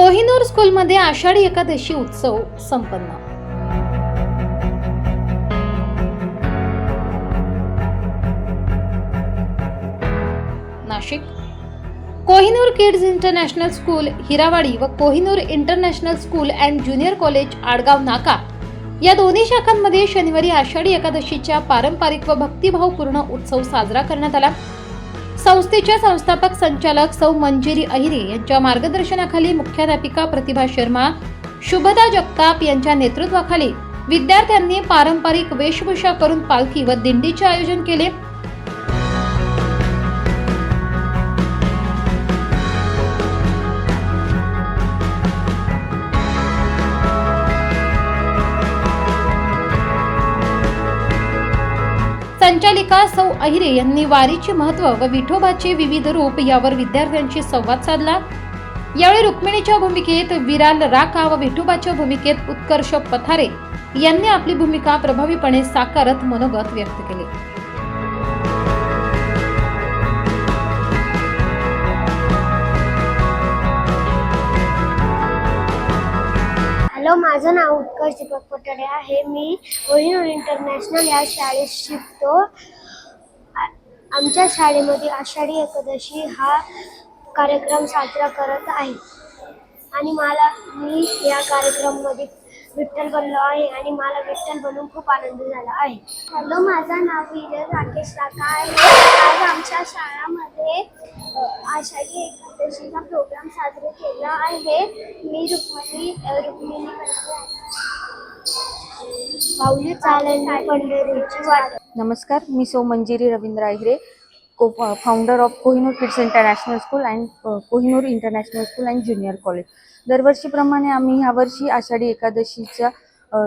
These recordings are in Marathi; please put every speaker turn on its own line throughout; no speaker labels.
कोहिनूर स्कूलमध्ये आषाढी एकादशी उत्सव संपन्न. Nashik. Kohinoor kids international school Hirawadi व Kohinoor international school and junior college Adgaon Naka या दोन्ही शाखांमध्ये शनिवारी आषाढी एकादशीच्या पारंपरिक व भक्तिभावपूर्ण उत्सव साजरा करण्यात आला. संस्थेच्या संस्थापक संचालक सौ मंजिरी अहिरे यांच्या मार्गदर्शनाखाली मुख्याध्यापिका प्रतिभा शर्मा शुभदा जगताप यांच्या नेतृत्वाखाली विद्यार्थ्यांनी पारंपरिक वेशभूषा करून पालखी व दिंडीचे आयोजन केले. संचालिका सौ अहिरे यांनी वारीचे महत्त्व व विठोबाचे विविध रूप यावर विद्यार्थ्यांशी संवाद साधला. यावेळी रुक्मिणीच्या भूमिकेत विराल राका व विठोबाच्या भूमिकेत उत्कर्ष पथारे यांनी आपली भूमिका प्रभावीपणे साकारत मनोगत व्यक्त केले.
हॅलो माझं नाव उत्कर्ष दीपक पटोडे आहे. मी कोहिनूर इंटरनॅशनल या शाळेत शिकतो. आमच्या शाळेमध्ये आषाढी एकादशी हा कार्यक्रम साजरा करत आहे. आणि मला मी या कार्यक्रममध्ये विठ्ठल बनलो आहे आणि मला विठ्ठल बनून खूप आनंद झाला आहे. हॅलो माझं नाव विजय राकेश काका आहे. आज आमच्या शाळामध्ये आषाढी एकादशीचा प्रोग्राम साजरा केला आहे. मी रुक्मिणी रुक्मिणी चालणे पंढरीची वाट
नमस्कार मी सौ Manjiri Ravindra Ahire co founder of Kohinoor kids international school and Kohinoor international school and junior college दरवर्षीप्रमाणे आम्ही ह्यावर्षी आषाढी एकादशीचं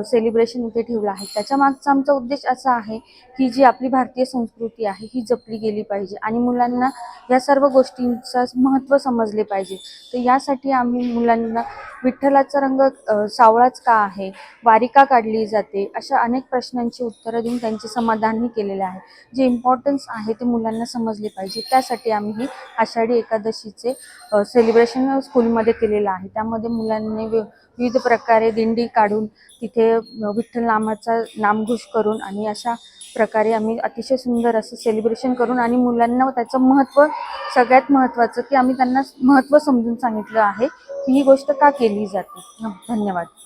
सेलिब्रेशन इथे ठेवलं आहे. त्याच्या मागचा आमचा उद्देश असा आहे की जी आपली भारतीय संस्कृती आहे ही जपली गेली पाहिजे. आणि मुलांना या सर्व गोष्टींचा महत्त्व समजले पाहिजे. तर यासाठी आम्ही मुलांना विठ्ठलाचा रंग सावळाच का आहे वारिका काढली जाते अशा अनेक प्रश्नांची उत्तरं देऊन त्यांचे समाधानही केलेले आहे. जे इम्पॉर्टन्स आहे ते मुलांना समजले पाहिजे. त्यासाठी आम्ही ही आषाढी एकादशीचे सेलिब्रेशन स्कूलमध्ये केलेलं आहे. त्यामध्ये मुलांनी विविध प्रकारे दिंडी काढून तिथे विठ्ठल नामाचा नामघोष करून आणि अशा प्रकारे आम्ही अतिशय सुंदर असं सेलिब्रेशन करून आणि मुलांना त्याचं महत्त्व सगळ्यात महत्त्वाचं की आम्ही त्यांना महत्त्व समजून सांगितलं आहे की ही गोष्ट का केली जाते. धन्यवाद.